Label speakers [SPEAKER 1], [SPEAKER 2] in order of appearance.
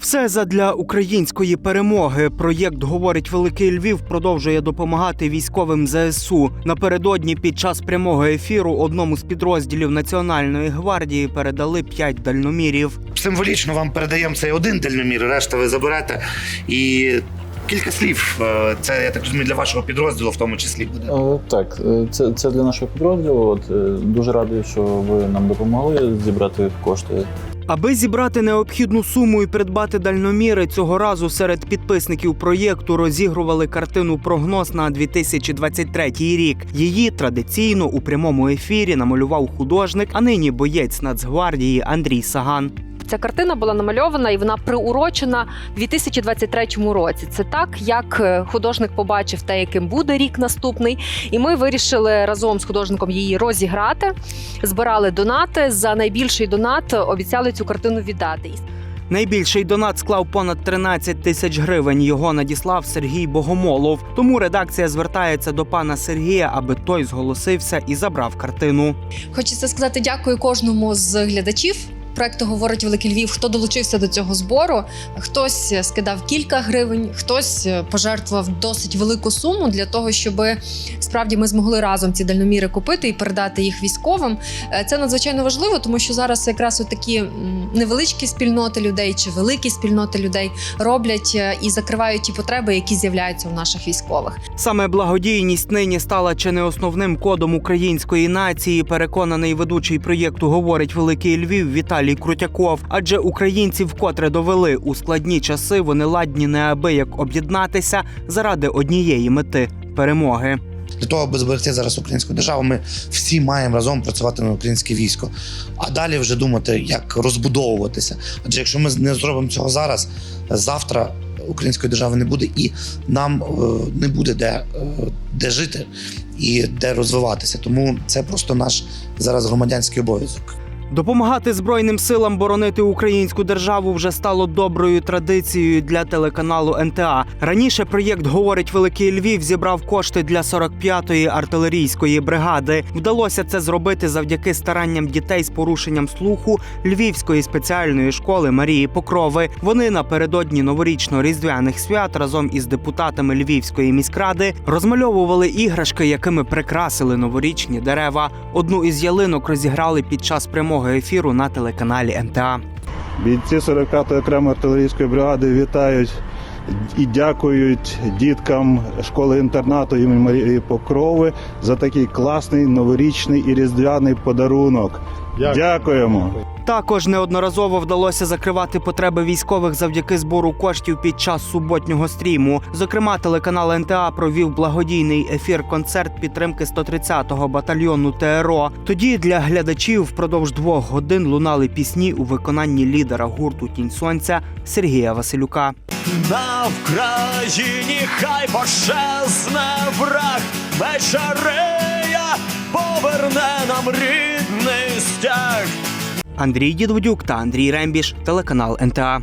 [SPEAKER 1] Все задля української перемоги. Проєкт говорить Великий Львів продовжує допомагати військовим ЗСУ. Напередодні під час прямого ефіру одному з підрозділів Національної гвардії передали п'ять дальномірів.
[SPEAKER 2] Символічно вам передаємо цей один дальномір, решта ви заберете. І кілька слів. е, Це я так розумію для вашого підрозділу, в тому числі буде.
[SPEAKER 3] Е, Так, е, це, це для нашого підрозділу. От е, дуже радий, що ви нам допомогли зібрати кошти.
[SPEAKER 1] Аби зібрати необхідну суму і придбати дальноміри, цього разу серед підписників проєкту розігрували картину Прогноз на 2023 рік. Її традиційно у прямому ефірі намалював художник, а нині боєць Нацгвардії Андрій Саган.
[SPEAKER 4] Ця картина була намальована і вона приурочена 2023 році. Це так, як е, художник побачив те, яким буде рік наступний. І ми вирішили разом з художником її розіграти. Збирали донати. За найбільший донат обіцяли цю картину віддати.
[SPEAKER 1] Найбільший донат склав понад 13 тисяч гривень. Його надіслав Сергій Богомолов. Тому редакція звертається до пана Сергія, аби той зголосився і забрав картину.
[SPEAKER 5] Хочеться сказати дякую кожному з глядачів. Проекту говорить Великий Львів, хто долучився до цього збору. Хтось скидав кілька гривень, хтось пожертвував досить велику суму для того, щоб справді ми змогли разом ці дальноміри купити і передати їх військовим. Е, Це надзвичайно важливо, тому що зараз якраз такі невеличкі спільноти людей чи великі спільноти людей роблять е, і закривають ті потреби, які з'являються у наших військових.
[SPEAKER 1] Саме благодійність нині стала чи не основним кодом української нації. Переконаний ведучий проєкту говорить Великий Львів Віталій Крутяков. Адже українці вкотре довели у складні часи вони ладні неабияк об'єднатися заради однієї мети перемоги.
[SPEAKER 2] Для того, аби зберегти зараз українську державу, ми всі маємо разом працювати на українське військо. А далі вже думати, як розбудовуватися. Адже якщо ми не зробимо цього зараз, завтра української держави не буде, і нам е, не буде де, е, де жити і де розвиватися. Тому це просто наш зараз громадянський обов'язок.
[SPEAKER 1] Допомагати збройним силам боронити українську державу вже стало доброю традицією для телеканалу НТА. Раніше проєкт говорить Великий Львів зібрав кошти для 45-ї артилерійської бригади. Вдалося це зробити завдяки старанням дітей з порушенням слуху Львівської спеціальної школи Марії Покрови. Вони напередодні новорічно-різдвяних свят разом із депутатами Львівської міськради розмальовували іграшки, якими прикрасили новорічні дерева. Одну із ялинок розіграли під час прямого ефіру на телеканалі НТА.
[SPEAKER 6] Бійці 45-ї окремої артилерійської бригади вітають і дякують діткам школи-інтернату імені Марії Покрови за такий класний новорічний і різдвяний подарунок. Дякуємо.
[SPEAKER 1] Також неодноразово вдалося закривати потреби військових завдяки збору коштів під час суботнього стріму. Зокрема, телеканал НТА провів благодійний ефір-концерт підтримки 130-го батальйону ТРО. Тоді для глядачів впродовж двох годин лунали пісні у виконанні лідера гурту Тінь Сонця Сергія Василюка.
[SPEAKER 7] На Вкраїні хай пощезне враг, вечерея поверне нам рідний.
[SPEAKER 1] Андрій Дідводюк та Андрій Рембіш, телеканал НТА.